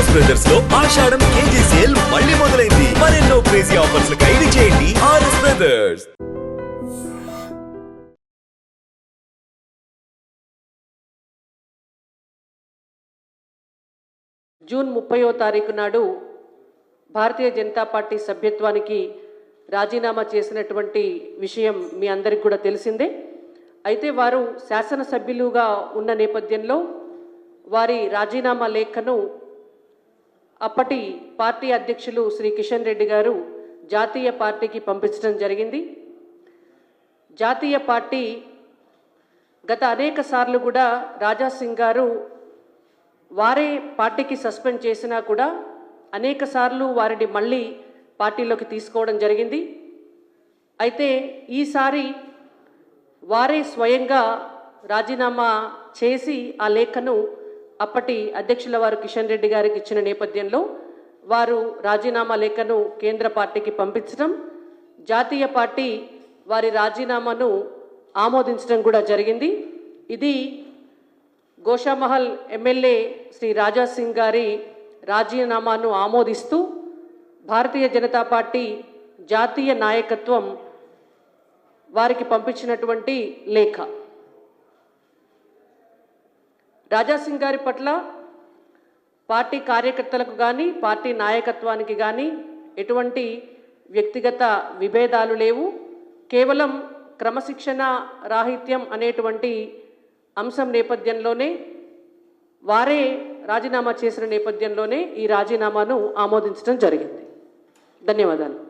RS బ్రదర్స్లో Ashadham KG sale మళ్ళీ మొదలైంది. మరెన్నో క్రేజీ ఆఫర్స్ ఖైదు చేయండి ఆర్ఎస్ బ్రదర్స్ జూన్ ముప్పయో తారీఖు నాడు భారతీయ జనతా పార్టీ సభ్యత్వానికి రాజీనామా చేసినటువంటి విషయం మీ అందరికి కూడా తెలిసిందే. అయితే వారు శాసనసభ్యులుగా ఉన్న నేపథ్యంలో వారి రాజీనామా లేఖను అప్పటి పార్టీ అధ్యక్షులు శ్రీ కిషన్ రెడ్డి గారు జాతీయ పార్టీకి పంపించడం జరిగింది. జాతీయ పార్టీ గత అనేక సార్లు కూడా రాజాసింగ్ గారు వారే పార్టీకి సస్పెండ్ చేసినా కూడా అనేక సార్లు వారిని మళ్ళీ పార్టీలోకి తీసుకోవడం జరిగింది. అయితే ఈసారి వారే స్వయంగా రాజీనామా చేసి ఆ లేఖను అప్పటి అధ్యక్షుల వారు కిషన్ రెడ్డి గారికి ఇచ్చిన నేపథ్యంలో వారు రాజీనామా లేఖను కేంద్ర పార్టీకి పంపించడం జాతీయ పార్టీ వారి రాజీనామాను ఆమోదించడం కూడా జరిగింది. ఇది గోషామహల్ ఎమ్మెల్యే శ్రీ రాజా సింగ్ గారి రాజీనామాను ఆమోదిస్తూ భారతీయ జనతా పార్టీ జాతీయ నాయకత్వం వారికి పంపించినటువంటి లేఖ. రాజాసింగ్ గారి పట్ల పార్టీ కార్యకర్తలకు కానీ పార్టీ నాయకత్వానికి కానీ ఎటువంటి వ్యక్తిగత విభేదాలు లేవు. కేవలం క్రమశిక్షణ రాహిత్యం అనేటువంటి అంశం నేపథ్యంలోనే వారే రాజీనామా చేసిన నేపథ్యంలోనే ఈ రాజీనామాను ఆమోదించడం జరిగింది. ధన్యవాదాలు.